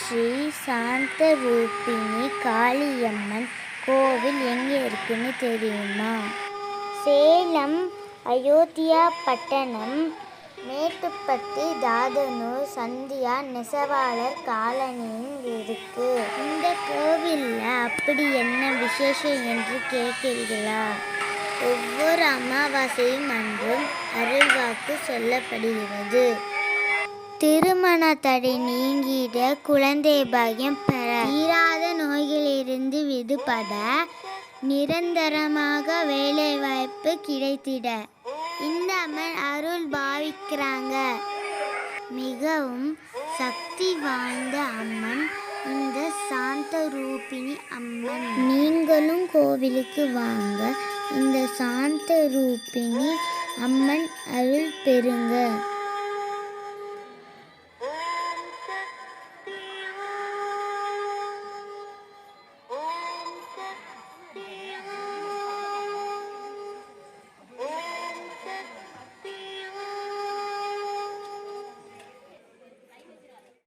ஸ்ரீ சாந்த ரூபிணி காளியம்மன் கோவில் எங்கே இருக்குன்னு தெரியுமா? சேலம் அயோத்தியா பட்டணம் மேட்டுப்பட்டி தாதனூர் சந்தியா நெசவாளர் காலனியில் இருக்கு. இந்த கோவிலில் அப்படி என்ன விசேஷம் என்று கேட்கிறீர்களா? ஒவ்வொரு அமாவாசையும் அன்றும் அருள்வாக்கு சொல்லப்படுகிறது. திருமண தடை நீங்கிட குழந்தை பாகியம் பெற. தீராத நோய்களிலிருந்து விடுபட நிரந்தரமாக வேலைவாய்ப்பு கிடைத்திட. இந்த அம்மன் அருள் பாவிக்கிறாங்க. மிகவும் சக்தி வாய்ந்த அம்மன் இந்த சாந்த ரூபிணி அம்மன். நீங்களும் கோவிலுக்கு வாங்க. இந்த சாந்த ரூபிணி அம்மன் அருள் பெறுங்க.